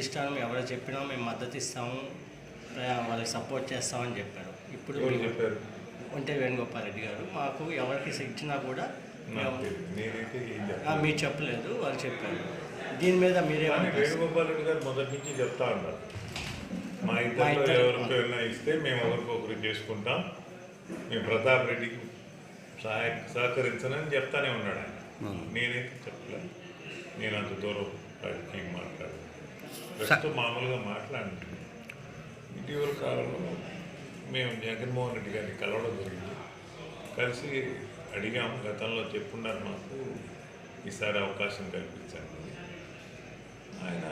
అధిష్టానం ఎవరు చెప్పినా మేము మద్దతు ఇస్తాము వాళ్ళకి సపోర్ట్ చేస్తామని చెప్పారు. ఇప్పుడు ఒంటే వేణుగోపాల్ రెడ్డి గారు మాకు ఎవరికి ఇచ్చినా కూడా మీరు చెప్పలేదు వాళ్ళు చెప్పారు. దీని మీద మీరేమంటారు? వేణుగోపాల్ రెడ్డి గారు మొదటి నుంచి చెప్తా ఉన్నారు. మా ఇద్దరు- ఎవరికైనా ఇస్తే మేము ఒకరికొకరు చేసుకుంటాం. మేము ప్రతాప్ రెడ్డికి సహాయ సహకరించనని చెప్తానే ఉన్నాడు ఆయన. నేనైతే చెప్పలేదు నేను అంత దూరం రాజకీయం మాట్లాడలేదు ప్రస్తుతం మామూలుగా మాట్లాడినాను ఇటీవల కాలంలో మేము జగన్మోహన్ రెడ్డి గారిని కలవడం జరిగింది. కలిసి అడిగాము గతంలో చెప్పున్నారు మాకు ఈసారి అవకాశం కల్పించండి. ఆయన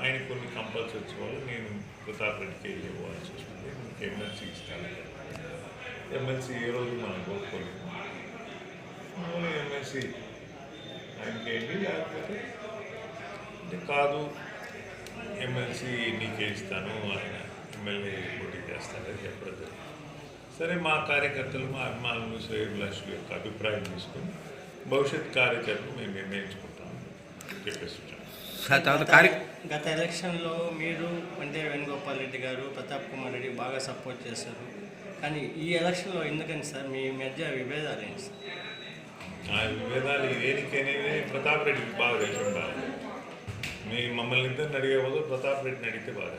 ఆయన కొన్ని కంపల్సరీ వాళ్ళు నేను ప్రతాప్ రెడ్డికి వెళ్ళి ఇవ్వాల్సి వస్తుంది. మీకు ఎమ్మెల్సీ ఇస్తాను. ఎమ్మెల్సీ ఏ రోజు మనం కోరుకోలేము మామూలుగా ఎమ్మెల్సీ ఆయనకి వెళ్ళి లేకపోతే అంటే కాదు ఎమ్మెల్సీ నీకే ఇస్తాను ఆయన ఎమ్మెల్యే పోటీ చేస్తాడని చెప్పడం జరిగింది. సరే మా కార్యకర్తలు మా అభిమానులు శ్రేయభిలాషుల యొక్క అభిప్రాయం తీసుకొని భవిష్యత్ కార్యాచరణ మేము నిర్ణయించుకుంటాం చెప్పేసి గత ఎలక్షన్లో మీరు అంటే వేణుగోపాల్ రెడ్డి గారు ప్రతాప్ కుమార్ రెడ్డి బాగా సపోర్ట్ చేశారు. కానీ ఈ ఎలక్షన్లో ఎందుకని సార్? మీ మధ్య విభేదాలు ఏంటి సార్? ఆ విభేదాలు దేనికనేది ప్రతాప్ రెడ్డికి బాగా తెలిసి ఉండాలి. మీ మమ్మల్ని ఇద్దరిని అడిగే బదులు ప్రతాప్ రెడ్డిని అడిగితే బాగా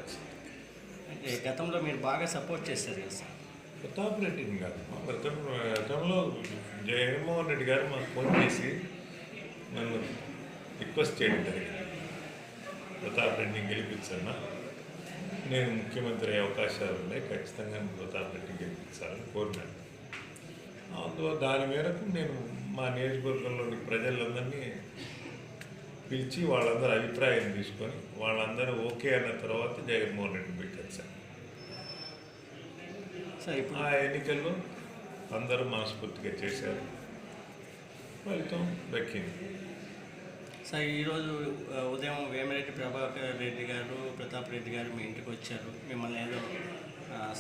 అంటే గతంలో మీరు బాగా సపోర్ట్ చేశారు కదా సార్. ప్రతాప్ రెడ్డిని కాదు. మా గతం గతంలో జగన్మోహన్ రెడ్డి గారు మాకు ఫోన్ చేసి నన్ను రిక్వెస్ట్ చేయడం జరిగింది. ప్రతాప్ రెడ్డిని గెలిపించన్నా నేను ముఖ్యమంత్రి అయ్యే అవకాశాలు ఉన్నాయి ఖచ్చితంగా ప్రతాప్ రెడ్డిని గెలిపించాలని కోరినాను. అందులో దాని మేరకు నేను మా నియోజకవర్గంలోని ప్రజలందరినీ పిలిచి వాళ్ళందరి అభిప్రాయం తీసుకొని వాళ్ళందరూ ఓకే అన్న తర్వాత జగన్మోహన్ రెడ్డిని పెట్టాను సార్. సార్ ఇప్పుడు ఆ ఎన్నికల్లో అందరూ మనస్ఫూర్తిగా చేశారు. ఫలితం దక్కింది. సార్ ఈరోజు ఉదయం వేమిరెడ్డి ప్రభాకర్ రెడ్డి గారు ప్రతాప్ రెడ్డి గారు మీ ఇంటికి వచ్చారు. మిమ్మల్ని ఏదో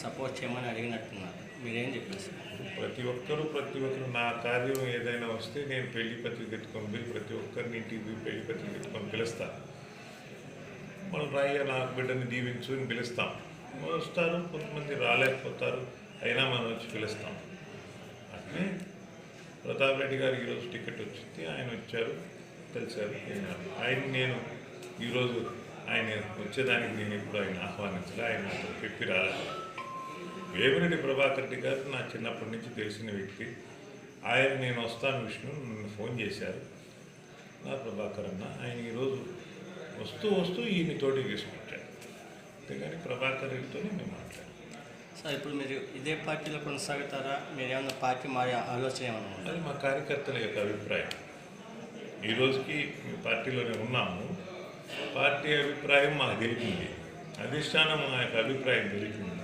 సపోర్ట్ చేయమని అడిగినట్టున్నారు. మీరేం చెప్పేసి ప్రతి ఒక్కరూ ప్రతి ఒక్కరు నా కార్యం ఏదైనా వస్తే నేను పెళ్ళి పత్రిక పెట్టుకొని పోయి ప్రతి ఒక్కరిని ఇంటికి పోయి పెళ్ళి పత్రిక పెట్టుకొని పిలుస్తాను. మనం రాయ్య నా బిడ్డని దీవించు అని పిలుస్తాం. వస్తారు కొంతమంది రాలేకపోతారు అయినా మనం వచ్చి పిలుస్తాం. అట్లే ప్రతాప్ రెడ్డి గారికి ఈరోజు టికెట్ వచ్చింది ఆయన వచ్చారు కలిశారు ఆయన నేను ఈరోజు ఆయన వచ్చేదానికి నేను ఇప్పుడు ఆయన ఆహ్వానించలే ఆయన చెప్పి రాలేదు. వేమిరెడ్డి ప్రభాకర్ రెడ్డి గారు నా చిన్నప్పటి నుంచి తెలిసిన వ్యక్తి. ఆయన నేను వస్తాను విష్ణు నన్ను ఫోన్ చేశారు. నా ప్రభాకర్ అన్న ఆయన ఈరోజు వస్తూ వస్తూ ఈయన తోటి తీసుకుంటాడు అంతేగాని ప్రభాకర్ రెడ్డితోనే మేము మాట్లాడాం. సార్ ఇప్పుడు మీరు ఇదే పార్టీలో కొనసాగుతారా? మీరు ఏమన్నా పార్టీ మారే ఆలోచన ఏమైనా ఉందా? అది మా కార్యకర్తల యొక్క అభిప్రాయం. ఈ రోజుకి మేము పార్టీలోనే ఉన్నాము. పార్టీ అభిప్రాయం మాకు తెలిపింది. అధిష్టానం మా యొక్క అభిప్రాయం తెలిపింది.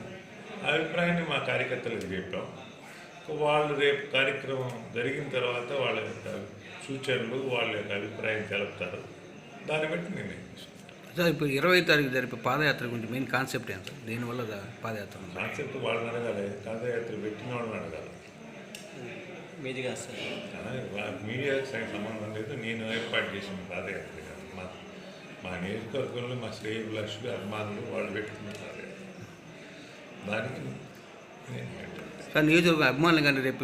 అభిప్రాయాన్ని మా కార్యకర్తలకు చెప్పాం. వాళ్ళు రేపు కార్యక్రమం జరిగిన తర్వాత వాళ్ళ యొక్క సూచనలు వాళ్ళ యొక్క అభిప్రాయం తెలుపుతారు. దాన్ని బట్టి నిర్ణయం తీసుకుంటాం. సార్ ఇప్పుడు ఇరవై తారీఖు జరిపే పాదయాత్ర గురించి మెయిన్ కాన్సెప్ట్ ఏంటి సార్? దీనివల్ల పాదయాత్ర. కాన్సెప్ట్ వాళ్ళని అడగాలి పాదయాత్ర పెట్టిన వాళ్ళని అడగాలి. మీది కాదు సార్ మీడియాకి సంబంధం లేదు. నేను ఏర్పాటు చేసిన పాదయాత్ర కాదు. మా మా నియోజకవర్గంలో మా శ్రేయభిలాషులు అభిమానులు వాళ్ళు పెట్టుకున్న పాదయాత్ర. దానికి. సార్ నియోజకవర్గ అభిమానులు కానీ రేపు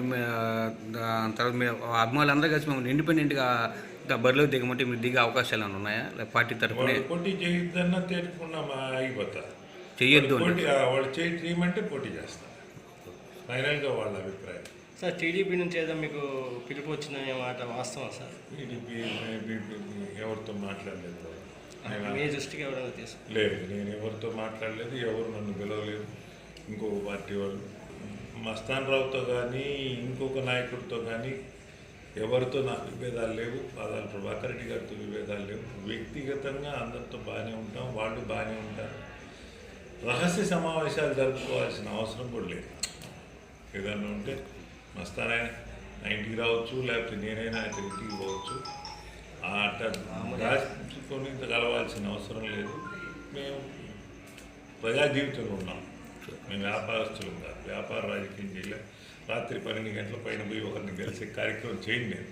తర్వాత మీరు అభిమానులు అందరూ కలిసి మిమ్మల్ని ఇండిపెండెంట్గా ఇంకా బరిలో దిగమంటే మీరు దిగే అవకాశాలు ఏమైనా ఉన్నాయా? పార్టీ తరఫునే. పోటీ చేయొద్దన్నా తేలుకున్నా మా అయిపోతారు చెయ్యొద్దు వాళ్ళు చేయమంటే పోటీ చేస్తారు ఫైనల్గా వాళ్ళ అభిప్రాయం. సార్ టీడీపీ నుంచి ఏదో మీకు పిలుపు వచ్చిందనే మాట వాస్తవం సార్? టీడీపీ ఎవరితో మాట్లాడలేదు. మీ దృష్టికి ఎవరైనా తీసుకు లేదు నేను ఎవరితో మాట్లాడలేదు ఎవరు నన్ను పిలవలేదు. ఇంకొక పార్టీ వాళ్ళు. మస్తాన్ రావుతో కానీ ఇంకొక నాయకుడితో కానీ ఎవరితో నాకు విభేదాలు లేవు. పాదాల ప్రభాకర్ రెడ్డి గారితో విభేదాలు లేవు. వ్యక్తిగతంగా అందరితో బాగానే ఉంటాం. వాళ్ళు బాగానే ఉంటారు. రహస్య సమావేశాలు జరుపుకోవాల్సిన అవసరం కూడా లేదు. ఏదన్నా ఉంటే మస్తానే నా ఇంటికి రావచ్చు లేకపోతే నేనైనా అతని ఇంటికి పోవచ్చు. ఆ అట్ట రాసుకొని కలవాల్సిన అవసరం లేదు. మేము ప్రజా జీవితంలో ఉన్నాం. మేము వ్యాపారస్తులు వ్యాపార రాజకీయం చేయలే. రాత్రి పన్నెండు గంటల పైన పోయి ఒకరిని కలిసే కార్యక్రమం చేయండి నేను.